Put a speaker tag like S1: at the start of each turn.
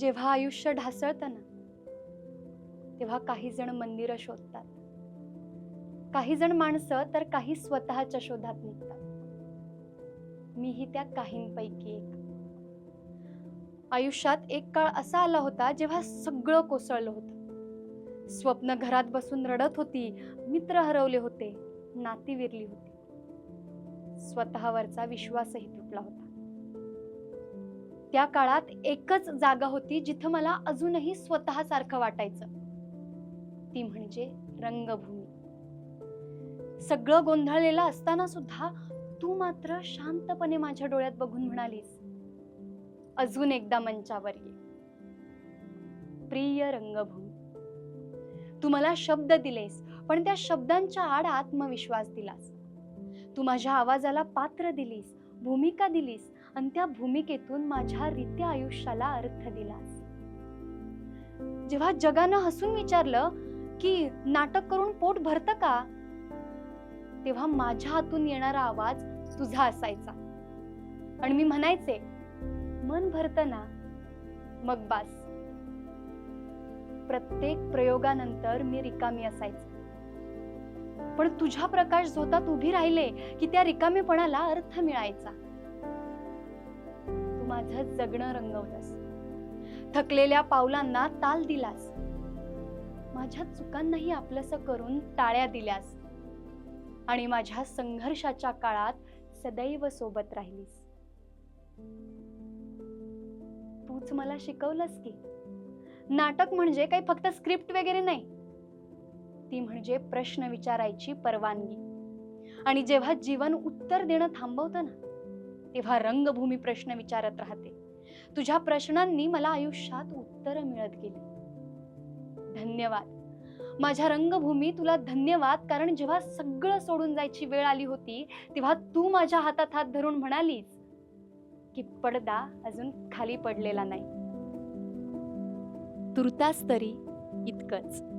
S1: जेव्हा आयुष्य ढासळतं ना तेव्हा काही जण मंदिरं शोधतात. काही जण माणसं तर काही स्वतःच्या शोधात निघतात. मीही त्या काहींपैकी एक. आयुष्यात एक काळ असा आला होता जेव्हा सगळं कोसळलं होतं. स्वप्न घरात बसून रडत होती मित्र हरवले होते नाती विरली होती. स्वतःवरचा विश्वासही तुटला होता. त्या काळात एकच जागा होती जिथं मला अजूनही स्वतःसारखं वाटायचं. ती म्हणजे रंगभूमी. सगळं गोंधळलेलं असताना सुद्धा तू मात्र शांतपणे माझ्या डोळ्यात बघून म्हणालीस अजून एकदा मंचावर ये. प्रिय रंगभूमी तू मला शब्द दिलेस पण त्या शब्दांच्या आड आत्मविश्वास दिलास. तू माझ्या आवाजाला पात्र दिलीस भूमिका दिलीस आणि त्या भूमिकेतून माझ्या रित्या आयुष्याला अर्थ दिलास. जेव्हा जगानं हसून विचारलं की नाटक करून पोट भरतं का? तेव्हा माझ्या हातून येणारा आवाज तुझा असायचा. आणि मी म्हणायचे मन भरतं ना? मग बास. प्रत्येक प्रयोगानंतर मी रिकामी असायचे. पण तुझ्या प्रकाश झोतात उभी राहिले की त्या रिकामीपणाला अर्थ मिळायचा. तू माझं जगणं रंगवलंस. थकलेल्या पावलांना ताल दिलास. माझ्या चुकांनाही आपलंस करून टाळ्या दिल्यास. आणि माझ्या संघर्षाच्या काळात सदैव सोबत राहिलीस. तूच मला शिकवलंस की. नाटक म्हणजे काही फक्त स्क्रिप्ट वगैरे नाही. ती म्हणजे प्रश्न विचारायची परवानगी. आणि जेव्हा जीवन उत्तर देणं थांबवतं ना तेव्हा रंगभूमी प्रश्न विचारत राहते. तुझ्या प्रश्नांनी मला आयुष्यात उत्तरं मिळत गेली. धन्यवाद. माझ्या रंगभूमी तुला धन्यवाद कारण जेव्हा सगळं सोडून जायची वेळ आली होती तेव्हा तू माझ्या हातात हात धरून म्हणालीस की पडदा अजून खाली पडलेला नाही. तुर्तास तरी इतकंच.